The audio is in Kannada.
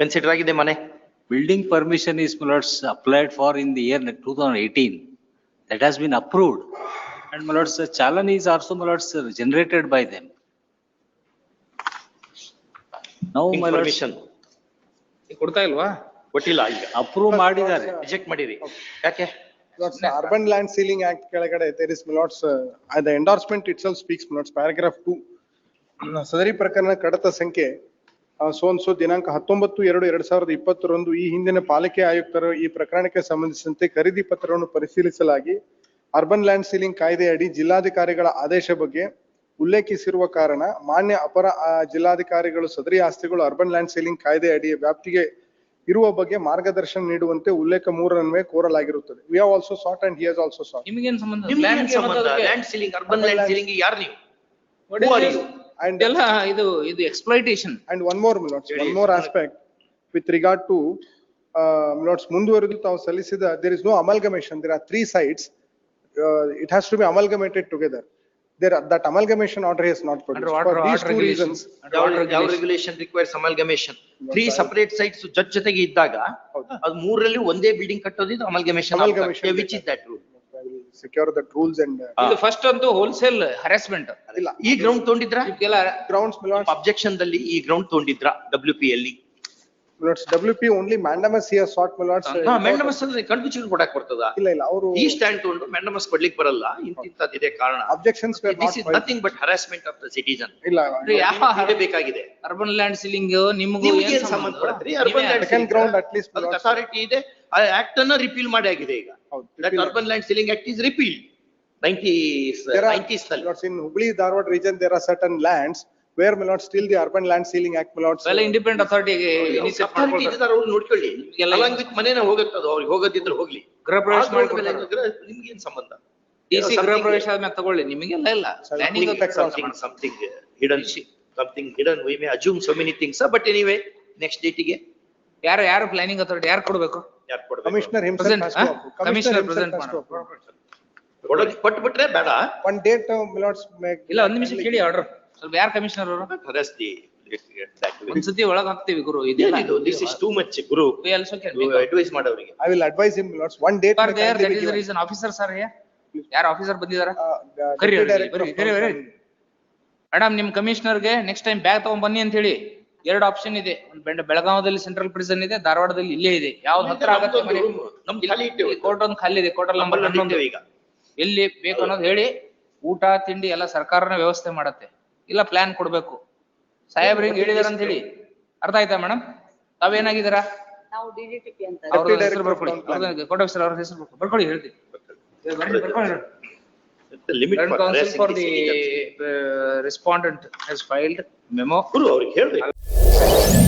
ಪೆನ್ ಆಗಿದೆ ಮನೆ. Building permission is my lords applied for in the year two thousand eighteen that has been approved and my lords challan is also my lords generated by them now ಮಲೋಡ್ಷನ್ ಕೊಡ್ತಾ ಇಲ್ವಾ? ಕೊಟ್ಟಿಲ್ಲ ಅಪ್ರೂವ್ ಮಾಡಿದ್ದಾರೆ. ರಿಜೆಕ್ಟ್ ಮಾಡಿರಿ. ಯಾಕೆ? ಅರ್ಬನ್ ಲ್ಯಾಂಡ್ ಸೀಲಿಂಗ್ ಆಕ್ಟ್ ಕೆಳಗಡೆ ದೇರ್ ಇಸ್ ಮಲೋಡ್ಸ್ ಅದ endorsement it's speaks my lords paragraph two ಸದರಿ ಪ್ರಕರಣ ಕಡತ ಸಂಖ್ಯೆ ಸೋ ಸೋ ದಿನಾಂಕ ಹತ್ತೊಂಬತ್ತು ಎರಡು ಎರಡ್ ಸಾವಿರದ ಇಪ್ಪತ್ತರಂದು ಈ ಹಿಂದಿನ ಪಾಲಿಕೆ ಆಯುಕ್ತರು ಈ ಪ್ರಕರಣಕ್ಕೆ ಸಂಬಂಧಿಸಿದಂತೆ ಖರೀದಿ ಪತ್ರವನ್ನು ಪರಿಶೀಲಿಸಲಾಗಿ ಅರ್ಬನ್ ಲ್ಯಾಂಡ್ ಸೀಲಿಂಗ್ ಕಾಯ್ದೆ ಅಡಿ ಜಿಲ್ಲಾಧಿಕಾರಿಗಳ ಆದೇಶ ಬಗ್ಗೆ ಉಲ್ಲೇಖಿಸಿರುವ ಕಾರಣ ಮಾನ್ಯ ಅಪರ ಜಿಲ್ಲಾಧಿಕಾರಿಗಳು ಸದರಿ ಆಸ್ತಿಗಳು ಅರ್ಬನ್ ಲ್ಯಾಂಡ್ ಸೀಲಿಂಗ್ ಕಾಯ್ದೆ ಅಡಿಯ ವ್ಯಾಪ್ತಿಗೆ ಇರುವ ಬಗ್ಗೆ ಮಾರ್ಗದರ್ಶನ ನೀಡುವಂತೆ ಉಲ್ಲೇಖ ಮೂರನ್ವೇ ಕೋರಲಾಗಿರುತ್ತದೆ. We have also sought and he has also sought ನಿಮಗೇನು ಸಂಬಂಧ? ನಿಮ್ಗೆ ಸಂಬಂಧ? ಸಂಬಂಧ? Land ceiling urban land ceiling ಯಾರು ನೀವು? And, ಇದೆಲ್ಲ ಇದು ಇದು exploitation and one more, my lords, one more aspect with regard to, uh, my lords, ಮುಂದುವರೆದು ತಾವು ಸಲ್ಲಿಸಿದ, there is no amalgamation, there are three sites. Uh, it has to be amalgamated together. There, are- that amalgamation order is not produced. Underwater For these order two reasons, ಯಾವ order ಯಾವ regulation. Regulation requires amalgamation three separate sites ಜೊತೆ ಜೊತೆಗೆ ಇದ್ದಾಗ ಹೌದು. ಅದು ಮೂರರಲ್ಲಿ ಒಂದೇ ಬಿಲ್ಡಿಂಗ್ ಕಟ್ಟೋದು ಇದು amalgamation Amalgamation. Which is that rule I will secure that rules and, uh, ಇದು ಫಸ್ಟ್ ಅಂತೂ ಹೋಲ್ಸೇಲ್ ಹರಾಸ್ಮೆಂಟ್ ಇಲ್ಲ, ಈ ಗ್ರೌಂಡ್ ತೊಗೊಂಡಿದ್ರ? ಇದಕ್ಕೆಲ್ಲ grounds, lords, ಅಬ್ಜೆಕ್ಷನ್ ದಲ್ಲಿ ಈ ಗ್ರೌಂಡ್ ತೊಗೊಂಡಿದ್ರ ಡಬ್ಲ್ಯೂ ಪಿ ಅಲ್ಲಿ? My lords, WP only mandamus here sought. ಹಾ ಮೆಂಡಮಸ್ ಅಂದ್ರೆ ಕಣ್ಣು ಚಿಕ್ಕ ಕೊಡಕ್ ಬರ್ತದ? ಇಲ್ಲ, ಇಲ್ಲ, ಅವರು ಈ ಸ್ಟ್ಯಾಂಡ್ ತಗೊಂಡು ಮೆಂಡಮಸ್ ಕೊಡ್ಲಿಕ್ ಬರಲ್ಲ ಇಂತಿಂತದಿದೆ ಕಾರಣ. Objections were this not is filed. Nothing but harassment of the citizen ಇಲ್ಲ, ಯಾವ ಬೇಕಾಗಿದೆ? ಅರ್ಬನ್ ಲ್ಯಾಂಡ್ ಸೀಲಿಂಗ್ ನಿಮಗೂ ನಿಮ್ಗೆ ಏನ್ ಸಂಬಂಧ? ಪಡತ್ರಿ urban land second ground at least. Authority ಇದೆ. ಆ ಆಕ್ಟ್ ಅನ್ನ ರಿಪೀಲ್ ಮಾಡಿ ಆಗಿದೆ ಈಗ. ಹೌದು, urban land ceiling act is repealed nineties There are, ನೈಂಟೀಸ್ನಲ್ಲಿ Lords, in Hubli, darwad region, there are certain lands where, my not still the urban land ceiling act, my lords. ಎಲ್ಲ ಇಂಡಿಪೆಂಡೆಂಟ್ ಅಥಾರಿಟಿಗೆ ಇನಿಷಿಯೇಟ್ ಅಥಾರಿಟಿ ಮಾಡ್ಕೊಳ್ತಾರೆ ಇದ್ದಾರೆ ಅವ್ರು ನೋಡ್ಕೊಳ್ಳಿ ಎಲ್ಲ ಅಲಾಂಗ್ ವಿತ್ ಮನೇನ ಹೋಗತ್ತದ ಅವ್ರಿಗೆ ಹೋಗೋದಿದ್ರೆ ಹೋಗ್ಲಿ ಗೃಹ ಪ್ರವೇಶ ಆ ground ಮೇಲೆ ಮಾಡ್ಕೊಳ್ತಾರೆ ಏನಾದ್ರೆ ನಿಮ್ಗೇನ್ ಸಂಬಂಧ ಡಿ ಗೃಹ ಪ್ರವೇಶ ಆದ್ಮೇಲೆ ತಗೊಳ್ಳಿ ನಿಮಗೆಲ್ಲ ಇಲ್ಲ planning something something hidden something hidden we may assume so many things but anyway next date ಗೆ ಯಾರು ಯಾರು ಪ್ಲಾನಿಂಗ್ ಅಥಾರಿಟಿ ಯಾರು ಕೊಡ್ಬೇಕು ಮೇಡಮ್ ನಿಮ್ ಕಮಿಷನರ್ಗೆ ಇಲ್ಲ ಕೇಳಿ ಆರ್ಡರ್ ಯಾರ್ ಕಮಿಷನರ್ ಗುರು ದಿಸ್ ಇಸ್ ಮಚ್ ಗುರು. ಅಡ್ವೈಸ್ ಅಡ್ವೈಸ್ ಆಫೀಸರ್ ಯಾರ್ ಆಫೀಸರ್ ನೆಕ್ಸ್ಟ್ ಟೈಮ್ ಬ್ಯಾಗ್ ತಗೊಂಡ್ ಬನ್ನಿ ಅಂತ ಹೇಳಿ. ಎರಡು ಆಪ್ಷನ್ ಇದೆ. ಒಂದು ಬೆಂಡ- ಬೆಳಗಾವದಲ್ಲಿ ಸೆಂಟ್ರಲ್ ಪ್ರಿಸನ್ ಇದೆ ಧಾರವಾಡದಲ್ಲಿ ಇಲ್ಲೇ ಇದೆ. ಯಾವ ಹತ್ರ ಆಗತ್ತೆ. ಕೋರ್ಟ್ ಒಂದ್ ಖಾಲಿ ಇದೆ ಕೋರ್ಟ್ ನಂಬರ್ ಹನ್ನೊಂದು ಈಗ ಎಲ್ಲಿ ಬೇಕು ಅನ್ನೋದು ಹೇಳಿ ಊಟ ತಿಂಡಿ ಎಲ್ಲ ಸರ್ಕಾರನ ವ್ಯವಸ್ಥೆ ಮಾಡತ್ತೆ. ಇಲ್ಲ ಪ್ಲಾನ್ ಕೊಡ್ಬೇಕು. ಸಾಹೇಬ್ರಿಗೆ ಹೇಳಿದಾರ ಅಂತ ಹೇಳಿ ಅರ್ಥ ಆಯ್ತಾ ಮೇಡಮ್ ತಾವೇನಾಗಿದ್ದೀರಾ? ನಾವು ಡಿಜಿಟಿಪಿ ಅಂತ. ಅವ್ರ ಹೆಸರು ಬರ್ಕೊಳ್ಳಿ. ಕೋರ್ಟ್ ಆಫೀಸರ್ ಅವ್ರ ಹೆಸರು ಬರ್ಕೊಳ್ಳಿ. ಬರ್ಕೊಳ್ಳಿ ಹೇಳ್ತೀನಿ ಬರ್ಕೊಳ್ಳಿ limit Current counsel for the uh, respondent has filed memo. ಗುರು Yeah.